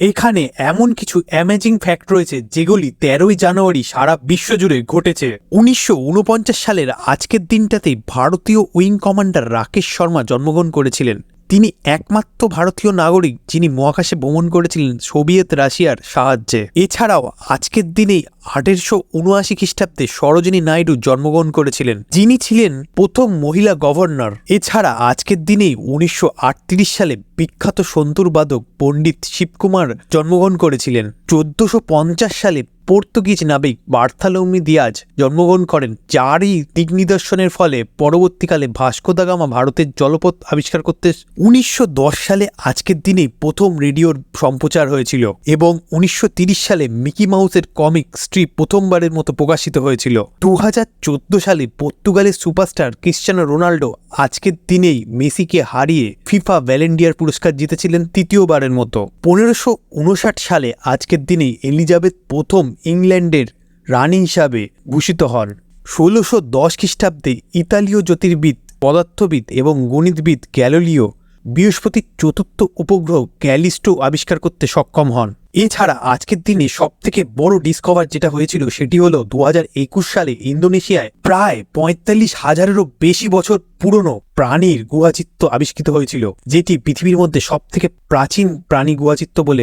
এখানে এমন কিছু অ্যামেজিং ফ্যাক্ট রয়েছে যেগুলি তেরোই জানুয়ারি সারা বিশ্ব জুড়ে ঘটেছে। উনিশশো ঊনপঞ্চাশ সালের আজকের দিনটাতেই ভারতীয় উইং কমান্ডার রাকেশ শর্মা জন্মগ্রহণ করেছিলেন। তিনি একমাত্র ভারতীয় নাগরিক যিনি মহাকাশে ভ্রমণ করেছিলেন সোভিয়েত রাশিয়ার সাহায্যে। এছাড়াও আজকের দিনেই আঠেরোশো উনআশি খ্রিস্টাব্দে সরোজিনী নাইডু জন্মগ্রহণ করেছিলেন। যিনি ছিলেন প্রথম মহিলা গভর্নর। এছাড়া আজকের দিনেই উনিশশো আটত্রিশ সালে বিখ্যাত সন্তুরবাদক পণ্ডিত শিবকুমার জন্মগ্রহণ করেছিলেন। চোদ্দশো সালে পর্তুগিজ নাবিক বার্থালোমি দিয়াজ জন্মগ্রহণ করেন। যারই দিক নিদর্শনের ফলে পরবর্তীকালে ভাস্কো দা গামা ভারতের জলপথ আবিষ্কার করতে উনিশশো দশ সালে আজকের দিনেই প্রথম রেডিওর সম্প্রচার হয়েছিল এবং উনিশশো সালে মিকি মাউসের কমিক স্ট্রিপ প্রথমবারের মতো প্রকাশিত হয়েছিল। দু হাজার চোদ্দ সালে পর্তুগালের সুপারস্টার ক্রিশ্চিয়ানো রোনাল্ডো আজকের দিনেই মেসিকে হারিয়ে ফিফা ভ্যালেন্ডিয়ার পুরস্কার জিতেছিলেন তৃতীয়বারের মতো। পনেরোশো উনষাট সালে আজকের দিনেই এলিজাবেথ প্রথম ইংল্যান্ডের রানি হিসাবে ভূষিত হন। ষোলোশো দশ খ্রিস্টাব্দে ইতালীয় জ্যোতির্বিদ, পদার্থবিদ এবং গণিতবিদ গ্যালোলিও বৃহস্পতির চতুর্থ উপগ্রহ ক্যালিস্টো আবিষ্কার করতে সক্ষম হন। এছাড়া আজকের দিনে সব থেকে বড় ডিসকভার যেটা হয়েছিল সেটি হলো দু হাজার একুশ সালে ইন্দোনেশিয়ায় প্রায় পঁয়তাল্লিশ হাজারেরও বেশি বছর পুরনো প্রাণীর গুহাচিত্র আবিষ্কৃত হয়েছিল, যেটি পৃথিবীর মধ্যে সব থেকে প্রাচীন প্রাণী গুহাচিত্র বলে